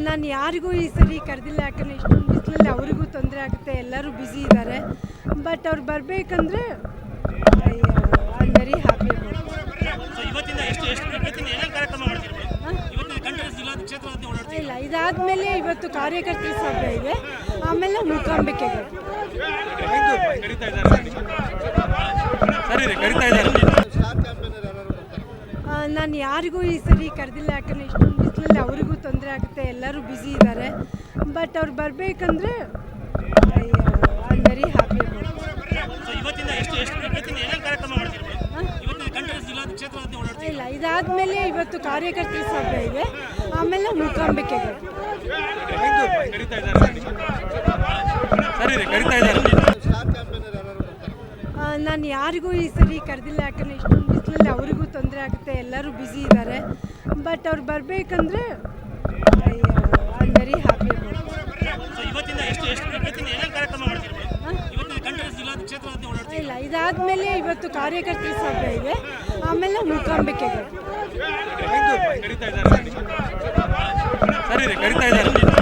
ನಾನು ಯಾರಿಗೂ ಈ ಸರಿ ಕರೆದಿಲ್ಲ ಯಾಕಂದರೆ ಇಷ್ಟೊಂದು ಬಿಸಿಲಲ್ಲಿ ಅವರಿಗೂ ತೊಂದರೆ ಆಗುತ್ತೆ ಎಲ್ಲರೂ ಬ್ಯುಸಿ ಇದ್ದಾರೆ ಬಟ್ ಅವ್ರು ಬರಬೇಕಂದ್ರೆ ಐ ಆಮ್ ವೆರಿ ಹ್ಯಾಪಿ ಇಲ್ಲ ಇದಾದಮೇಲೆ ಇವತ್ತು ಕಾರ್ಯಕರ್ತರ ಸಭೆ ಇದೆ. ಆಮೇಲೆ ಮೂಕಾಂಬಿಕೆಗೆ ಕರಿತಾ ಇದ್ದಾರೆ ಸರಿ ರೀ ಕರಿತಾ ಇದ್ದಾರೆ ನಾನು ಯಾರಿಗೂ ಈ ಸರಿ ಕರೆದಿಲ್ಲ ಯಾಕಂದರೆ ಇಷ್ಟೊಂದು ಬಿಸಿಲಲ್ಲಿ ಅವರಿಗೂ ತೊಂದರೆ ಆಗುತ್ತೆ ಎಲ್ಲರೂ ಬ್ಯುಸಿ ಇದ್ದಾರೆ ಬಟ್ ಅವ್ರು ಬರಬೇಕಂದ್ರೆ ಐ ಆಮ್ ವೆರಿ ಹ್ಯಾಪಿ ಇಲ್ಲ ಇದಾದಮೇಲೆ ಇವತ್ತು ಕಾರ್ಯಕರ್ತರ ಸಭೆ ಇದೆ. ಆಮೇಲೆ ಮೂಕಾಂಬಿಕೆಗೆ ಕರಿತಾ ಇದ್ದಾರೆ ಸರಿ ರೀ ಕರಿತಾ ಇದ್ದಾರೆ ನಾನು ಯಾರಿಗೂ ಈ ಸರಿ ಕರೆದಿಲ್ಲ ಯಾಕಂದರೆ ಇಷ್ಟೊಂದು ಬಿಸಿಲಲ್ಲಿ ಅವರಿಗೂ ತೊಂದರೆ ಆಗುತ್ತೆ ಎಲ್ಲರೂ ಬ್ಯುಸಿ ಇದ್ದಾರೆ ಬಟ್ ಅವ್ರು ಬರಬೇಕಂದ್ರೆ ಐ ಆಮ್ ವೆರಿ ಹ್ಯಾಪಿ ಇಲ್ಲ ಇದಾದಮೇಲೆ ಇವತ್ತು ಕಾರ್ಯಕರ್ತರ ಸಭೆ ಇದೆ. ಆಮೇಲೆ ಮುಖಾಂಬಿಕೆ ಸರಿ ಕರಿತಾ ಇದ್ದಾರೆ.